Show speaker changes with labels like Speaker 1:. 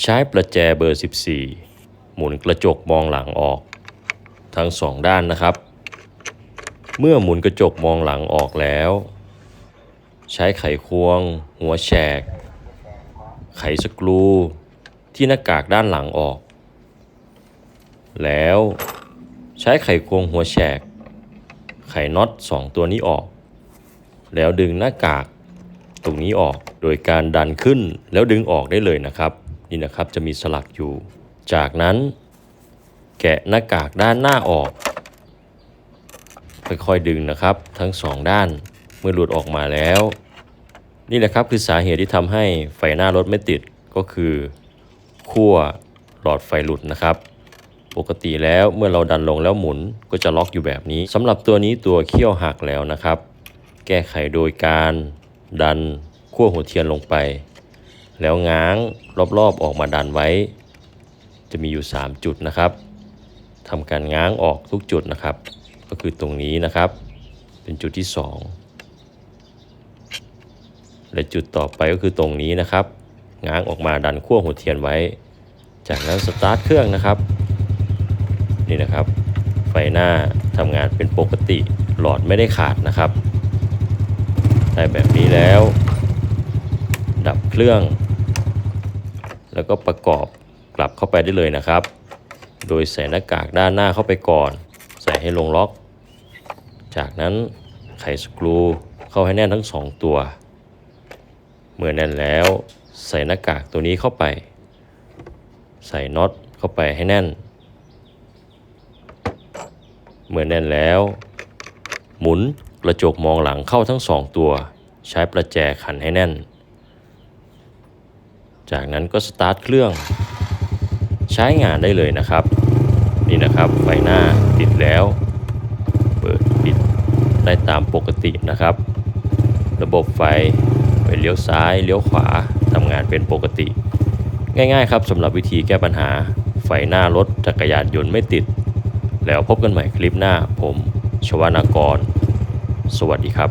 Speaker 1: ใช้ประแจเบอร์ 14 หมุนกระจกมองหลังออก ทั้งสองด้านนะครับ เมื่อหมุนกระจกมองหลังออกแล้ว ใช้ไขควง หัวแฉก ไขสกรูที่หน้ากากด้านหลังออก แล้วใช้ไขควงหัวแฉก ไขน็อตสองตัวนี้ออก แล้วดึงหน้ากากตรงนี้ออกโดยการดันขึ้นแล้วดึงออกได้เลยนะครับ นี่นะครับจะมีสลักอยู่ จากนั้นแกะหน้ากากด้านหน้าออกค่อยๆดึงนะครับ ทั้งสองด้านเมื่อหลุดออกมาแล้ว นี่แหละครับคือสาเหตุที่ทำให้ไฟหน้ารถไม่ติดก็คือขั้วหลอดไฟหลุดนะครับ ปกติแล้วเมื่อเราดันลงแล้วหมุนก็จะล็อกอยู่แบบนี้สำหรับตัวนี้ตัวเขี้ยวหักแล้วนะครับ แก้ไขโดยการดันขั้วหัวเทียนลงไป แล้วง้างรอบๆออกมาดันไว้ จะมีอยู่ 3 จุดนะครับทำการง้างออกทุกจุดนะครับ ก็คือตรงนี้นะครับ เป็นจุดที่ 2 และจุดต่อไปก็คือตรงนี้นะครับ ง้างออกมาดันขั้วหัวเทียนไว้ จากนั้นสตาร์ทเครื่องนะครับ นี่นะครับ ไฟหน้าทำงานเป็นปกติหลอดไม่ได้ขาดนะครับได้แบบนี้แล้ว ดับเครื่อง แล้วก็ประกอบกลับเข้าไปได้เลยนะครับ โดยใส่หน้ากากด้านหน้าเข้าไปก่อน ใส่ให้ลงล็อก จากนั้นไขสกรูเข้าให้แน่นทั้งสองตัว เมื่อแน่นแล้วใส่หน้ากากตัวนี้เข้าไป ใส่น็อตเข้าไปให้แน่น เมื่อแน่นแล้ว หมุนกระจกมองหลังเข้าทั้งสองตัว ใช้ประแจขันให้แน่น จากนั้นก็สตาร์ทเครื่องใช้งานได้เลยนะครับ นี่นะครับไฟหน้าติดแล้ว เปิดปิดได้ตามปกตินะครับ ระบบไฟไปเลี้ยวซ้ายเลี้ยวขวาทำงานเป็นปกติ ง่ายๆครับสำหรับวิธีแก้ปัญหาไฟหน้ารถจักรยานยนต์ไม่ติด แล้วพบกันใหม่คลิปหน้าผม ชวานากร สวัสดีครับ